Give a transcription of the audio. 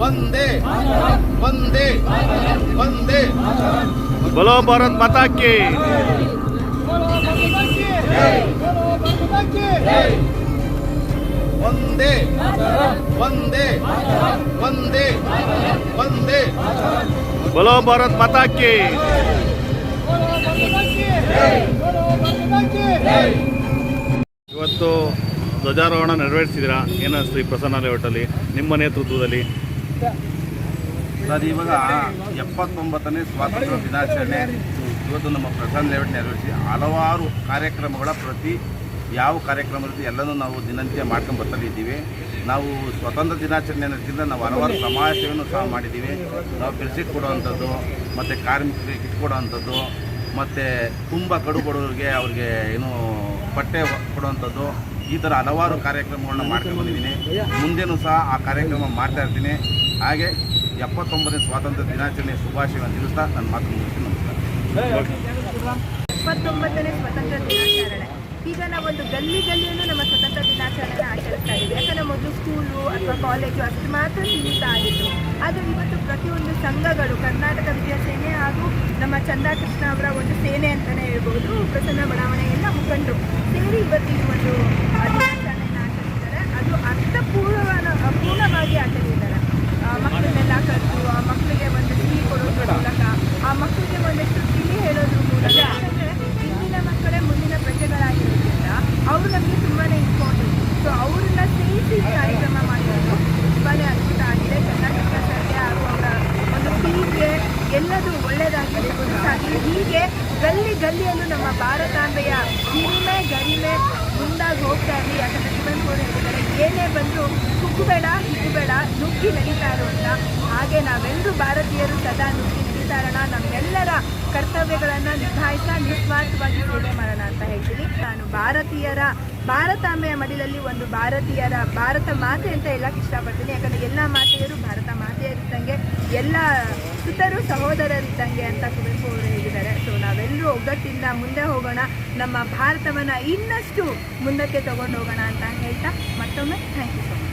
ಒಂದೇ ಒಂದೇ ಒಂದೇ ಬಲೋ ಭಾರತ್ ಮಾತಾಕಿ ಒಂದೇ ಒಂದೇ ಒಂದೇ ಒಂದೇ ಬಲೋ ಭಾರತ್ ಮಾತಾಕಿ ಇವತ್ತು ಧ್ವಜಾರೋಹಣ ನೆರವೇರಿಸಿದಿರಾ? ಏನಿಸ್ತು ಈ ಪ್ರಸನ್ನ ಲೇಔಟಲ್ಲಿ ನಿಮ್ಮ ನೇತೃತ್ವದಲ್ಲಿ? ಸರ್, ಇವಾಗ ಎಪ್ಪತ್ತೊಂಬತ್ತನೇ ಸ್ವಾತಂತ್ರ್ಯ ದಿನಾಚರಣೆ. ಇವತ್ತು ನಮ್ಮ ಪ್ರಧಾನ ಲೇಔಟ್ ನೆರವೇರಿಸಿ ಹಲವಾರು ಕಾರ್ಯಕ್ರಮಗಳ ಪ್ರತಿ ಯಾವ ಕಾರ್ಯಕ್ರಮ ಇರುತ್ತೆ ಎಲ್ಲನೂ ನಾವು ದಿನನಿತ್ಯ ಮಾಡ್ಕೊಂಡು ಬರ್ತಾ ಇದ್ದೀವಿ. ನಾವು ಸ್ವತಂತ್ರ ದಿನಾಚರಣೆ ಅನ್ನೋದ್ರಿಂದ ನಾವು ಹಲವಾರು ಸಮಾಜ ಸೇವೆಯನ್ನು ಸಹ ಮಾಡಿದ್ದೀವಿ. ನಾವು ಬೆಡ್ಶೀಟ್ ಕೊಡುವಂಥದ್ದು, ಮತ್ತು ಕಾರ್ಮಿಕರಿಗೆ ಕಿಟ್ ಕೊಡುವಂಥದ್ದು, ಮತ್ತು ತುಂಬ ಕಡು ಬಡವರಿಗೆ ಅವ್ರಿಗೆ ಏನು ಬಟ್ಟೆ ಕೊಡುವಂಥದ್ದು, ಈ ಥರ ಹಲವಾರು ಕಾರ್ಯಕ್ರಮಗಳನ್ನ ಮಾಡ್ಕೊಂಡು ಬಂದಿದ್ದೀನಿ. ಮುಂದೆನೂ ಸಹ ಆ ಕಾರ್ಯಕ್ರಮ ಮಾಡ್ತಾ ಇರ್ತೀನಿ. ಹಾಗೆ ಎಪ್ಪತ್ತೊಂಬತ್ತನೇ ಸ್ವಾತಂತ್ರ್ಯ ದಿನಾಚರಣೆ ಶುಭಾಶಯವನ್ನು ತಿಳಿಸ್ತಾ ನನ್ನ ಮಾತು ಮುಗಿಸಿ ನಮಸ್ಕಾರ. ಇಪ್ಪತ್ತೊಂಬತ್ತನೇ ಸ್ವಾತಂತ್ರ್ಯ ದಿನಾಚರಣೆ. ಈಗ ನಾವೊಂದು ಗಲ್ಲಿ ಗಲ್ಲಿಯಲ್ಲೂ ನಮ್ಮ ಸ್ವತಂತ್ರ ದಿನಾಚರಣೆನ ಆಚರಿಸ್ತಾ ಇದ್ದೀವಿ. ಯಾಕಂದರೆ ಮೊದಲು ಸ್ಕೂಲು ಅಥವಾ ಕಾಲೇಜು ಅಷ್ಟು ಮಾತ್ರ ಸೀಮಿತ ಆಗಿತ್ತು. ಆದರೆ ಇವತ್ತು ಪ್ರತಿಯೊಂದು ಸಂಘಗಳು, ಕರ್ನಾಟಕ ವಿದ್ಯಾಸೇನೆ ಹಾಗೂ ನಮ್ಮ ಚಂದಾ ಕೃಷ್ಣ ಅವರ ಒಂದು ಸೇನೆ ಅಂತಲೇ ಹೇಳ್ಬೋದು, ಪ್ರಸನ್ನ ಬಡಾವಣೆ ಎಲ್ಲ ಮುಖಂಡರು. ಸೇರಿ ಇವತ್ತು ಈ ಒಂದು ದಿನಾಚರಣೆಯನ್ನು ಆಚರಿಸಿದ್ದಾರೆ. ಅದು ಅರ್ಥಪೂರ್ಣವಾದ ಪೂರ್ಣವಾಗಿ ಆಚರಿಸಿದ್ದಾರೆ ಆ, ಮಕ್ಕಳನ್ನೆಲ್ಲ ಕರೆದು ಆ ಮಕ್ಕಳಿಗೆ ಒಂದು ಸಿಹಿ ಕೊಡೋದ್ರ ಮೂಲಕ ಆ ಮಕ್ಕಳಿಗೆ ಒಂದಷ್ಟು ತಿಳಿ ಹೇಳೋದ್ರ ಮೂಲಕ ಯಾಕಂದ್ರೆ ಇಂದಿನ ಮಕ್ಕಳೇ ಮುಂದಿನ ಪ್ರಜೆಗಳಾಗಿರೋದ್ರಿಂದ ಅವರು ನಮಗೆ ತುಂಬಾ ಇಂಪಾರ್ಟೆಂಟ್ ಸೊ ಅವ್ರನ್ನ ಸೇರಿಸಿ ಕಾರ್ಯಕ್ರಮ ಮಾಡಿರೋದು ತುಂಬಾ ಅದ್ಭುತ ಆಗಿದೆ. ಕರ್ನಾಟಕ ಸರ್ಕಾರ ಅವರ ಒಂದು ಟೀಮ್ಗೆ ಎಲ್ಲದೂ ಒಳ್ಳೆಯದಾಗಿದೆ ಗೊತ್ತಾಗಲಿ ಹೀಗೆ ಗಲ್ಲಿ ಗಲ್ಲಿಯಲ್ಲೂ ನಮ್ಮ ಭಾರತಾಂಬೆಯ ಹಿರಿಮೆ, ಗರಿಮೆ ಮುಂದಾಗಿ ಹೋಗ್ತಾ ಇರಲಿ. ಯಾಕಂದ್ರೆ ಶಿವನ್ ಕೂಡ ಹೇಳಿದ್ದಾರೆ, ಏನೇ ಬಂದರೂ ಕುಗ್ಗಬೇಡ ಹಿಗ್ಗುಬೇಡ ನುಗ್ಗಿ ನಡೀತಾ ಅಂತ ಹಾಗೆ ನಾವೆಲ್ಲರೂ ಭಾರತೀಯರು ಸದಾ ನುಗ್ಗಿ ಇರೋಣ ನಮ್ಮೆಲ್ಲರ ಕರ್ತವ್ಯಗಳನ್ನು ನಿಭಾಯಿಸ್ತಾ ನಿಸ್ವಾರ್ಥವಾಗಿ ಸೇವೆ ಮಾಡೋಣ ಅಂತ ಹೇಳ್ತೀನಿ. ನಾನು ಭಾರತೀಯರ, ಭಾರತಾಂಬೆಯ ಮಡಿಲಲ್ಲಿ ಒಂದು ಭಾರತೀಯರ ಭಾರತ ಮಾತೆ ಅಂತ ಹೇಳಕ್ಕೆ ಇಷ್ಟಪಡ್ತೀನಿ. ಯಾಕಂದರೆ ಎಲ್ಲ ಮಾತೆಯರು ಭಾರತ ಮಾತೆಯರಿದ್ದಂಗೆ ಎಲ್ಲ ಸುತರು ಸಹೋದರರಿದ್ದಂಗೆ ಅಂತ ಕುವೆಂಪು ಅವರು ಹೇಳಿದ್ದಾರೆ. ಸೊ ನಾವೆಲ್ಲರೂ ಒಗ್ಗಟ್ಟಿಂದ ಮುಂದೆ ಹೋಗೋಣ. ನಮ್ಮ ಭಾರತವನ್ನು ಇನ್ನಷ್ಟು ಮುಂದಕ್ಕೆ ತಗೊಂಡು ಹೋಗೋಣ ಅಂತ ಹೇಳ್ತಾ ಮತ್ತೊಮ್ಮೆ ಥ್ಯಾಂಕ್ ಯು ಸೊ ಮಚ್